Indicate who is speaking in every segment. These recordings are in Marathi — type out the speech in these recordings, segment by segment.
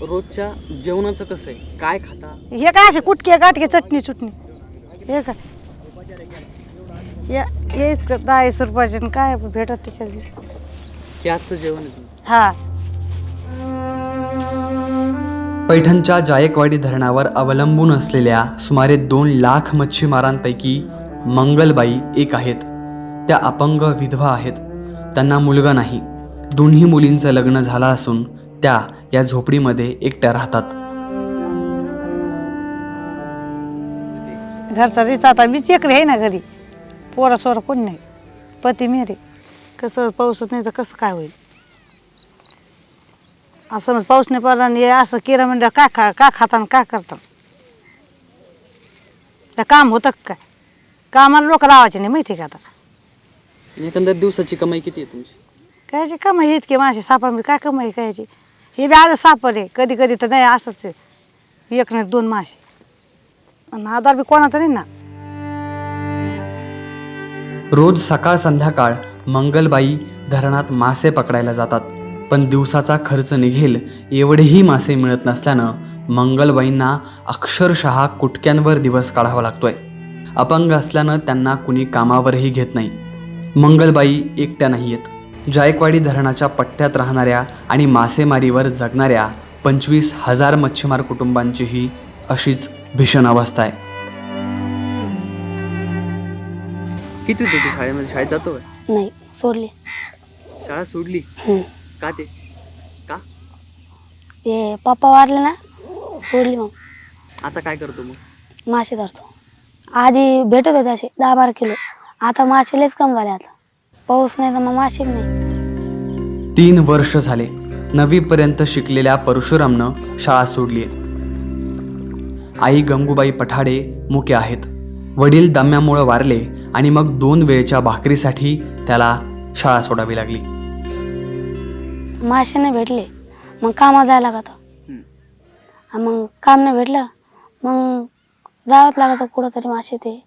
Speaker 1: रोजच्या जेवणाचं कसं आहे? काय खाता?
Speaker 2: हे काय असे कुटके गाठके चटणी चुटणी? हे काय? या हे इतकं दहावीस रुपयाचे काय भेटत त्याच्यात.
Speaker 1: हे जेवण आहे तुमचं.
Speaker 2: हा.
Speaker 3: पैठणच्या जायकवाडी धरणावर अवलंबून असलेल्या सुमारे दोन लाख मच्छीमारांपैकी मंगलबाई एक आहेत. त्या अपंग विधवा आहेत. त्यांना मुलगा नाही. दोन्ही मुलींचं लग्न झालं असून त्या या झोपडीमध्ये एकट्या राहतात.
Speaker 2: घरचा रिचा आता मी चेकरी आहे ना घरी. पोरा सोरा कोणी नाही. पती मेरे. कसं पाऊस होत नाही तर कसं काय होईल? असं म्हणजे पाऊस नाही पडला आणि हे असं केलं म्हणजे काय खा काय खाता आणि काय करतात? त्या काम होतं का काय? कामाला लोक लावायचे नाही माहिती आहे का आता?
Speaker 1: एकंदर दिवसाची कमाई किती आहे तुमची?
Speaker 2: कायची कमाई इतकी मासे सापड काय कमाई कायची? हे बी आज सापर आहे कधी कधी तर नाही असंच आहे. एक नाही दोन मासे. आणि आधार बी कोणाचा नाही ना.
Speaker 3: रोज सकाळ संध्याकाळ मंगलबाई धरणात मासे पकडायला जातात. पण दिवसाचा खर्च निघेल एवढेही मासे मिळत नसल्यानं मंगलबाईंना अक्षरशः कुटक्यांवर दिवस काढावा लागतोय. अपंग असल्यानं त्यांना कुणी कामावरही घेत नाही. मंगलबाई एकट्या नाही येत जायकवाडी धरणाच्या पट्ट्यात राहणाऱ्या आणि मासेमारीवर जगणाऱ्या पंचवीस हजार मच्छीमार कुटुंबांचीही अशीच भीषण अवस्था आहे.
Speaker 1: किती होते तू शाळेमध्ये? शाळेत जातो का?
Speaker 4: नाही सोडली.
Speaker 1: शाळा सोडली?
Speaker 4: हम्म.
Speaker 1: का ते? का?
Speaker 4: ते पप्पा वारले ना सोडली मग.
Speaker 1: आता काय करतो मग?
Speaker 4: मासे धरतो. आधी भेटत होते असे दहा बारा किलो. आता मासे लयच कम झाले आता. पाऊस नाही तर मग बी नाही.
Speaker 3: तीन वर्ष झाले नववीपर्यंत शिकलेल्या परशुरामनं शाळा सोडली आई गंगूबाई पठाडे मुके आहेत. वडील दम्यामुळं वारले आणि मग दोन वेळच्या भाकरीसाठी त्याला शाळा सोडावी लागली.
Speaker 4: मासे नाही भेटले. मग कामाला जायला लागत. आणि मग काम नाही भेटलं मग जावंच लागत कुठं तरी मासे ते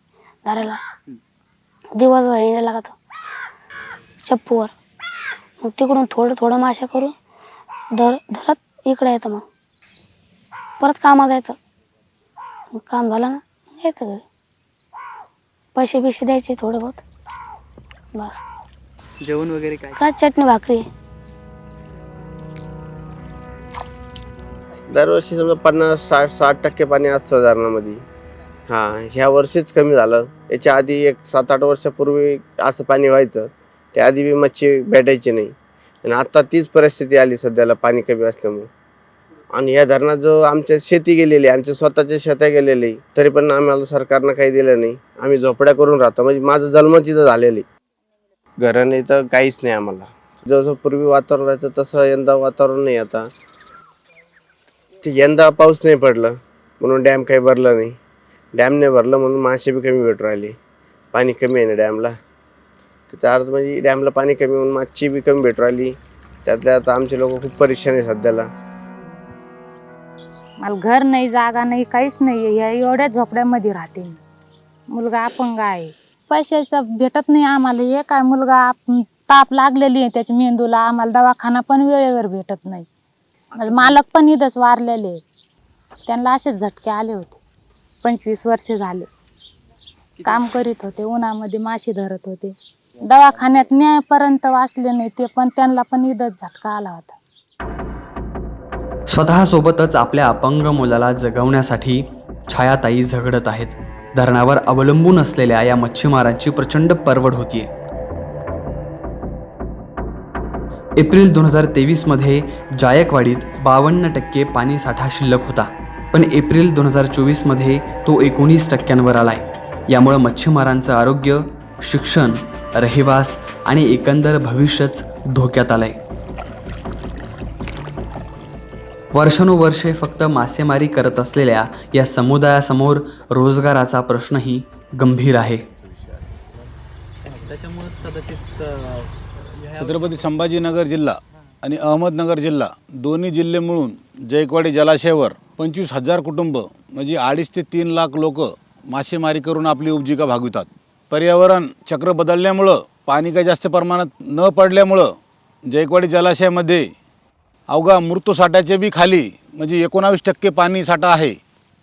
Speaker 4: धरायला. दिवसभर हिंडायला लागत. चप्पूवर मग तिकडून थोडं थोडं मासे करून धर धरत इकडे येतं मग. परत कामाला जायचं. मग काम झालं ना यायचं घरी. पैसे बिसे द्यायचे थोडं बहुत. बस.
Speaker 1: जेवण वगैरे काय?
Speaker 4: काय चटणी भाकरी?
Speaker 5: दरवर्षी समजा पन्नास साठ साठ टक्के पाणी असतं धरणामध्ये हां ह्या वर्षीच कमी झालं. याच्या आधी एक सात आठ वर्षापूर्वी असं पाणी व्हायचं. त्या आधी बी मच्छी भेटायची नाही. आणि आता तीच परिस्थिती आली सध्याला पाणी कमी असल्यामुळे. आणि या धरणात जो आमच्या शेती गेलेली आहे, आमच्या स्वतःच्या शेत्या गेलेली तरी पण आम्हाला सरकारनं काही दिलं नाही. आम्ही झोपड्या करून राहतो. म्हणजे माझं जन्म तिथं झालेली घराने तर काहीच नाही आम्हाला. जसं पूर्वी वातावरण राहायचं तसं यंदा वातावरण नाही आता. ते यंदा पाऊस नाही पडलं म्हणून डॅम काही भरला नाही. डॅम नाही भरलं म्हणून मासे बी कमी भेटू राहिले. पाणी कमी आहे ना डॅमला. त्याचा अर्थ म्हणजे डॅमला पाणी कमी म्हणून माछी बी कमी भेटू राहिली. त्यातल्या आता आमचे लोक खूप परेशान आहे सध्याला.
Speaker 6: मला घर नाही जागा नाही काहीच नाही. या एवढ्या झोपड्यामध्ये राहते मी. मुलगा अपंग आहे. पैशाचं भेटत नाही आम्हाला. हे काय मुलगा आप- ताप लागलेली आहे त्याच्या मेंदूला. आम्हाला दवाखाना पण वेळेवर भेटत नाही. माझे मालक पण इथंच वारलेले आहे. त्यांना असेच झटके आले होते. पंचवीस वर्ष झाले. काम करीत होते. उन्हामध्ये माशी धरत होते. दवाखान्यात न्यायपर्यंत वाचले नाही ते पण त्यांना पण इथंच झटका आला होता.
Speaker 3: स्वतःसोबतच आपल्या अपंग मुलाला जगवण्यासाठी छायाताई झगडत आहेत. धरणावर अवलंबून असलेल्या या मच्छीमारांची प्रचंड परवड होतीये. एप्रिल दोन हजार तेवीसमध्ये जायकवाडीत बावन्न टक्के पाणी साठा शिल्लक होता पण एप्रिल दोन हजार चोवीसमध्ये तो एकोणीस टक्क्यांवर आलाय. यामुळं मच्छीमारांचं आरोग्य शिक्षण रहिवास आणि एकंदर भविष्यच धोक्यात आलंय. वर्षानुवर्षे फक्त मासेमारी करत असलेल्या या समुदायासमोर रोजगाराचा प्रश्नही गंभीर आहे.
Speaker 1: त्याच्यामुळेच कदाचित
Speaker 7: छत्रपती संभाजीनगर जिल्हा आणि अहमदनगर जिल्हा दोन्ही जिल्हे मिळून जयकवाडी जलाशयावर पंचवीस हजार कुटुंब म्हणजे अडीच ते तीन लाख लोक मासेमारी करून आपली उपजीविका भागवितात. पर्यावरण चक्र बदलल्यामुळं पाणी काही जास्त प्रमाणात न पडल्यामुळं जयकवाडी जलाशयामध्ये अवघा मृत्यू साठ्याच्या बी खाली म्हणजे एकोणावीस टक्के पाणी साठा आहे.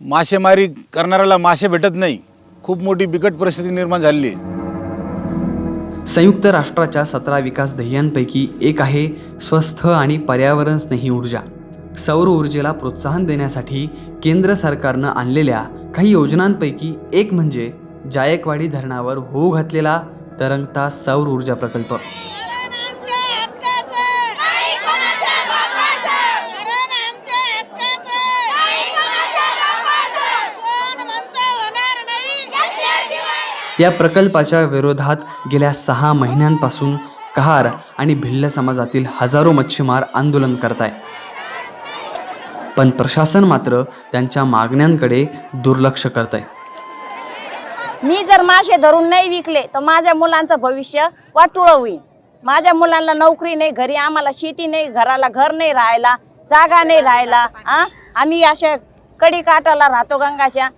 Speaker 7: मासेमारी करणाऱ्याला मासे भेटत नाही. खूप मोठी बिकट परिस्थिती निर्माण झालेली आहे.
Speaker 3: संयुक्त राष्ट्राच्या सतरा विकास ध्येयांपैकी एक आहे स्वस्थ आणि पर्यावरण स्नेही ऊर्जा. सौर ऊर्जेला प्रोत्साहन देण्यासाठी केंद्र सरकारनं आणलेल्या काही योजनांपैकी एक म्हणजे जायकवाडी धरणावर होऊ घातलेला तरंगता सौर ऊर्जा प्रकल्प. या प्रकल्पाच्या विरोधात गेल्या सहा महिन्यांपासून कहार आणि भिल्ल समाजातील हजारो मच्छीमार आंदोलन करत आहे पण प्रशासन मात्र त्यांच्या मागण्यांकडे दुर्लक्ष करत आहे
Speaker 8: मी जर मासे धरून नाही विकले तर माझ्या मुलांचं भविष्य वाटुळं होईल. माझ्या मुलांना नोकरी नाही घरी आम्हाला शेती नाही घराला घर नाही राहायला जागा नाही राहायला आ? आम्ही अशा कडी काटाला राहतो गंगाच्या.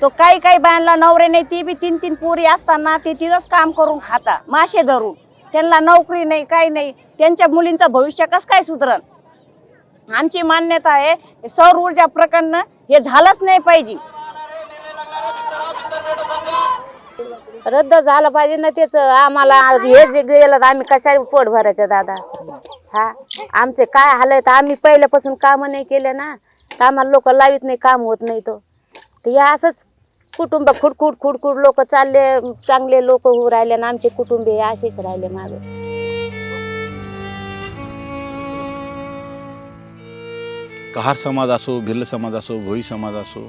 Speaker 8: तो काही काही बायांना नवरे नाही ती बी तीन तीन पोरी असताना ते तिथंच काम करून खाता मासे धरून. त्यांना नोकरी नाही काही नाही. त्यांच्या मुलींचं भविष्य कसं काय सुधरण? आमची मान्यता आहे सौर ऊर्जा प्रकरण हे झालंच नाही पाहिजे.
Speaker 6: रद्द झालं पाहिजे ना त्याच आम्हाला हे जे गेलं तर आम्ही कशा पोट भरायचं दादा? हा? आमचे काय हाल तर आम्ही पहिल्यापासून काम नाही केले ना तर आम्हाला लोक लावित नाही काम होत नाही तो. तर हे असंच कुटुंब खुडखुड खुडखुड लोक चालले चांगले लोक होऊ राहिले ना आमचे कुटुंब असेच राहिले मागे.
Speaker 7: कहार समाज असो भिल्ल समाज असो भोई समाज असो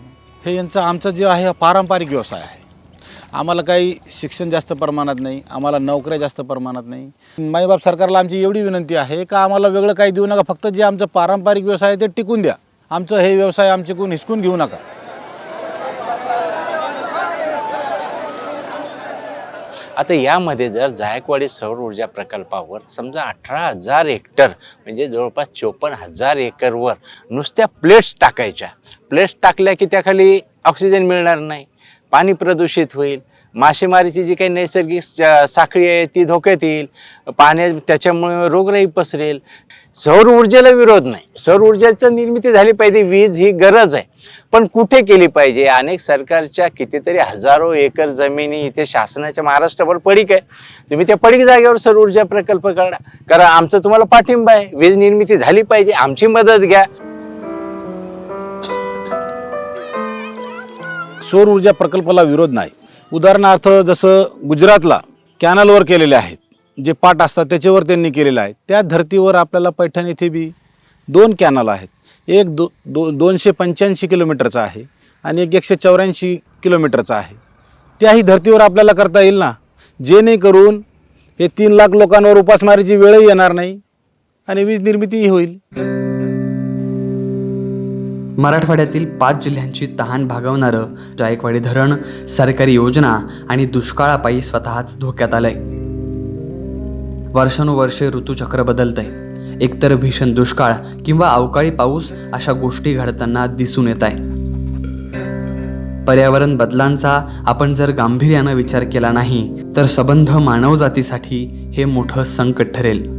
Speaker 7: हे यांचं आमचं जे आहे हा पारंपरिक व्यवसाय आहे. आम्हाला काही शिक्षण जास्त प्रमाणात नाही आम्हाला नोकऱ्या जास्त प्रमाणात नाही. माईबाप सरकारला आमची एवढी विनंती आहे का आम्हाला वेगळं काही देऊ नका फक्त जे आमचं पारंपरिक व्यवसाय आहे ते टिकून द्या. आमचं हे व्यवसाय आमच्याकडून हिसकून घेऊ नका.
Speaker 9: आता यामध्ये जर जायकवाडी सौर ऊर्जा प्रकल्पावर समजा अठरा हजार हेक्टर म्हणजे जवळपास चोपन्न हजार एकरवर नुसत्या प्लेट्स टाकायच्या. प्लेट्स टाकल्या की त्याखाली ऑक्सिजन मिळणार नाही. पाणी प्रदूषित होईल मासेमारीची जी काही नैसर्गिक स- साखळी आहे ती धोक्यात येईल पाण्या त्याच्यामुळे रोगराई पसरेल. सौर ऊर्जेला विरोध नाही. सौर ऊर्जेचं निर्मिती झाली पाहिजे वीज ही गरज आहे. पण कुठे केली पाहिजे? अनेक सरकारच्या कितीतरी हजारो एकर जमिनी इथे शासनाच्या महाराष्ट्रावर पडीक आहे. तुम्ही त्या पडीक जागेवर सौर ऊर्जा प्रकल्प करा. कारण आमचं तुम्हाला पाठिंबा आहे. वीज निर्मिती झाली पाहिजे. आमची मदत घ्या.
Speaker 7: सौर ऊर्जा प्रकल्पाला विरोध नाही. उदाहरणार्थ जसं गुजरातला कॅनलवर केलेले आहेत जे पाट असतात त्याच्यावर त्यांनी केलेलं आहे त्या धर्तीवर आपल्याला पैठण येथे बी दोन कॅनल आहेत. एक दो दो दोनशे पंच्याऐंशी किलोमीटरचा आहे आणि एक एकशे चौऱ्याऐंशी किलोमीटरचा आहे. त्याही धर्तीवर आपल्याला करता येईल ना? जेणेकरून हे तीन लाख लोकांवर उपासमारीची वेळही येणार नाही आणि वीज निर्मितीही होईल.
Speaker 3: मराठवाड्यातील पाच जिल्ह्यांची तहान भागवणारं जायकवाडी धरण सरकारी योजना आणि दुष्काळापायी स्वतःच धोक्यात आलंय. वर्षानुवर्षे ऋतूचक्र बदलतंय. एकतर भीषण दुष्काळ किंवा अवकाळी पाऊस अशा गोष्टी घडताना दिसून येत आहे पर्यावरण बदलांचा आपण जर गांभीर्यानं विचार केला नाही तर सबंध मानवजातीसाठी हे मोठं संकट ठरेल.